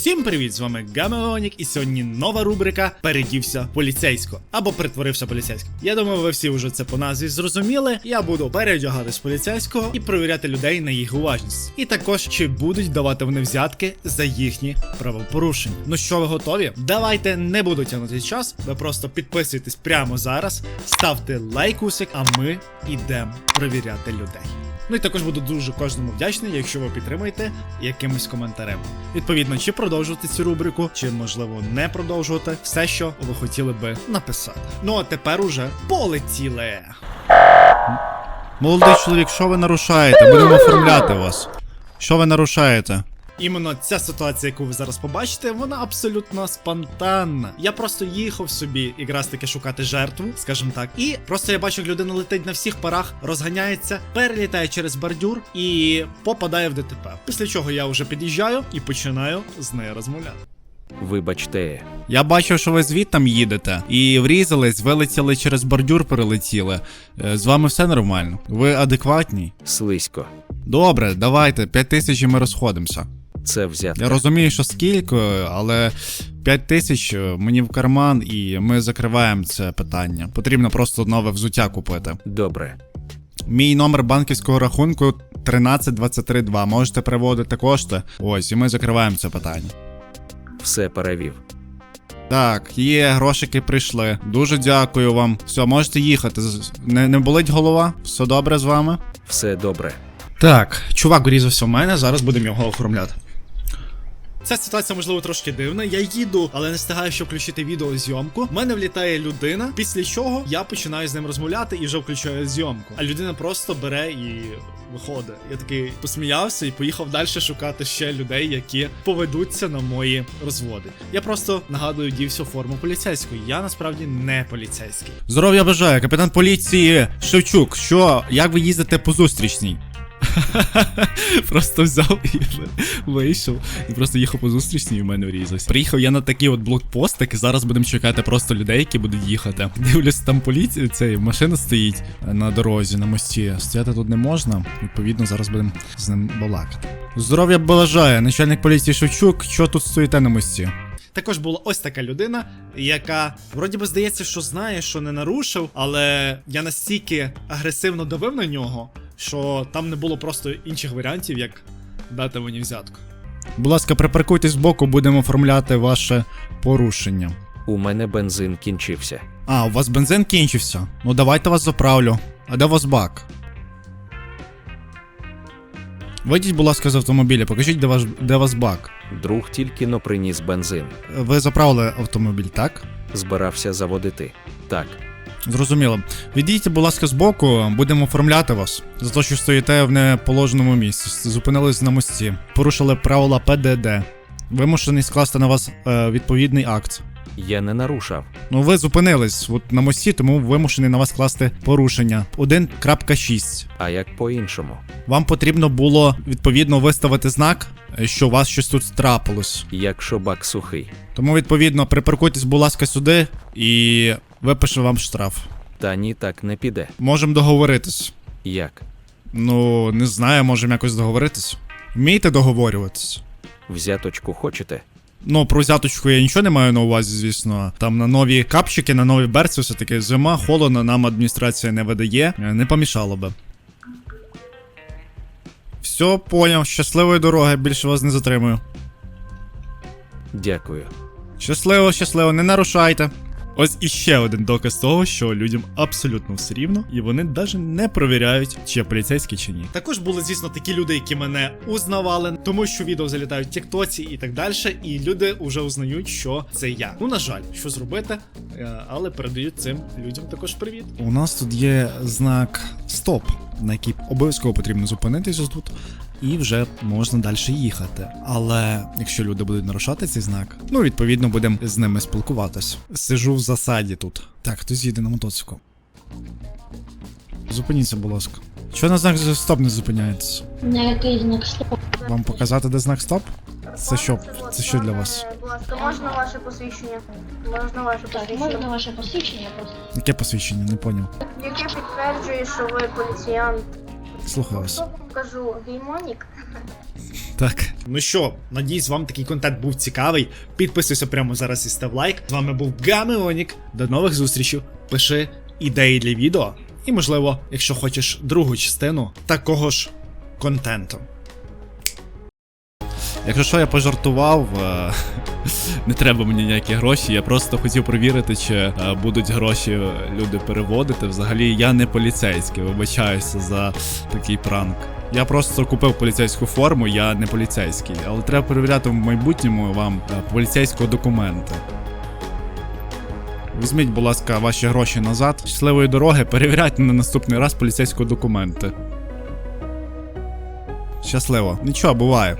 Всім привіт! З вами Гамеонік, і сьогодні нова рубрика Передівся поліцейсько або притворився поліцейським. Я думаю, ви всі вже це по назві зрозуміли. Я буду переодягатись поліцейського і перевіряти людей на їх уважність. І також чи будуть давати вони взятки за їхні правопорушення. Ну що, ви готові? Давайте не буду тягнути час. Ви просто підписуйтесь прямо зараз, ставте лайкусик, а ми йдемо перевіряти людей. Ну і також буду дуже кожному вдячний, якщо ви підтримаєте якимось коментарем. Відповідно, чи продовжувати цю рубрику, чи можливо не продовжувати все, що ви хотіли би написати. Ну а тепер уже полетіли. Молодий чоловік, що ви нарушаєте? Будемо оформляти вас. Що ви нарушаєте? Іменно ця ситуація, яку ви зараз побачите, вона абсолютно спонтанна. Я просто їхав собі якраз таки шукати жертву, скажімо так. І просто я бачу, як людина летить на всіх парах, розганяється, перелітає через бордюр і попадає в ДТП. Після чого я вже під'їжджаю і починаю з нею розмовляти. Вибачте, Я бачив, що ви звідтам їдете, і врізались, вилетіли через бордюр, перелетіли. Е, З вами все нормально. Ви адекватні? слизько. Добре, давайте, 5 тисяч і ми розходимося. Це взятка. Я розумію, що скільки, але 5 тисяч е, мені в карман, і ми закриваємо це питання. Потрібно просто нове взуття купити. Добре. Мій номер банківського рахунку 13232. Можете переводити кошти. Ось, і ми закриваємо це питання. Все перевів. Так, є, грошики прийшли. Дуже дякую вам. Все, можете їхати. Не, не болить голова? Все добре з вами? Все добре. Так, чувак урізався в мене, зараз будемо його оформляти. Ця ситуація, можливо, трошки дивна. Я їду, але не встигаю ще включити відеозйомку. В мене влітає людина, після чого я починаю з ним розмовляти і вже включаю зйомку. А людина просто бере і виходить. Я такий посміявся і поїхав далі шукати ще людей, які поведуться на мої розводи. Я просто нагадую дівся форму поліцейської. Я насправді не поліцейський. Здоров'я бажаю, капітан поліції Шевчук. Що, як ви їздите по зустрічній? Просто взяв і вийшов і просто їхав по зустрічній і в мене врізався. Приїхав я на такий от блокпостик, зараз будемо чекати просто людей, які будуть їхати. Дивлюсь, там поліція, цей машина стоїть на дорозі, на мості. Стояти тут не можна. Відповідно, зараз будемо з ним балакати. Здоров'я бажає, начальник поліції Шевчук, що тут стоїте на мості? Також була ось така людина, яка вроді би здається, що знає, що не нарушив, але я настільки агресивно давив на нього, що там не було просто інших варіантів, як дати мені взятку. Будь ласка, припаркуйтесь збоку, будемо оформляти ваше порушення. У мене бензин кінчився. А, у вас бензин кінчився? Ну давайте вас заправлю. А де у вас бак? Вийдіть, будь ласка, з автомобіля, покажіть, де ваш де вас бак. Друг тільки но приніс бензин. Ви заправили автомобіль, так? Збирався заводити. Так, Зрозуміло. Відійдіть, будь ласка, збоку, будемо оформляти вас за те, що стоїте в неположеному місці. Зупинились на мості, порушили правила ПДД. Вимушений скласти на вас е, відповідний акт. Я не нарушав. Ну, ви зупинились от на мості, тому вимушений на вас класти порушення 1.6. А як по-іншому? Вам потрібно було відповідно виставити знак, е, що у вас щось тут трапилось. Якщо бак сухий. Тому, відповідно, припаркуйтесь, будь ласка, сюди і випишу вам штраф. Та ні, так не піде. Можемо договоритись. Як? Ну, не знаю, можемо якось договоритись. Вмієте договорюватись? Взяточку хочете? Ну, про взяточку я нічого не маю на увазі, звісно. Там на нові капчики, на нові берці, все таки зима, холодно, нам адміністрація не видає. Е, Не помішало би. Все, поняв. Щасливої дороги, більше вас не затримую. Дякую. Щасливо, щасливо, не нарушайте. Ось іще один доказ того, що людям абсолютно все рівно, і вони навіть не провіряють, чи я поліцейський чи ні. Також були, звісно, такі люди, які мене узнавали, тому що відео залітають в Тіктоці і так далі, і люди вже узнають, що це я. Ну, на жаль, що зробити, Е, але передають цим людям також привіт. У нас тут є знак стоп, на який обов'язково потрібно зупинитися тут. І вже можна далі їхати. Але якщо люди будуть нарушати цей знак, ну відповідно будемо з ними спілкуватись. Сижу в засаді тут. Так, хтось їде на мотоциклу. Зупиніться, будь ласка. Що на знак стоп не зупиняється? На який знак стоп? Вам показати, де знак стоп? Це що? Це що для вас? Будь ласка, можна ваше посвідчення? Можна ваше Так, посвідчення? можна ваше посвідчення просто. Яке посвідчення? Не поняв. Яке підтверджує, що ви поліціянт? Слухаю вас. Покажу геймонік? Так. Ну що, надіюсь, вам такий контент був цікавий. Підписуйся прямо зараз і став лайк. З вами був Гамеонік. До нових зустрічей. Пиши ідеї для відео. І, можливо, якщо хочеш другу частину такого ж контенту. Якщо що, я пожартував, е, не треба мені ніякі гроші. Я просто хотів перевірити, чи е, будуть гроші люди переводити. Взагалі, я не поліцейський, вибачаюся за такий пранк. Я просто купив поліцейську форму, я не поліцейський. Але треба перевіряти в майбутньому вам е, поліцейського документа. Візьміть, будь ласка, ваші гроші назад. Щасливої дороги, перевіряйте на наступний раз поліцейського документи. Щасливо. Нічого, буває.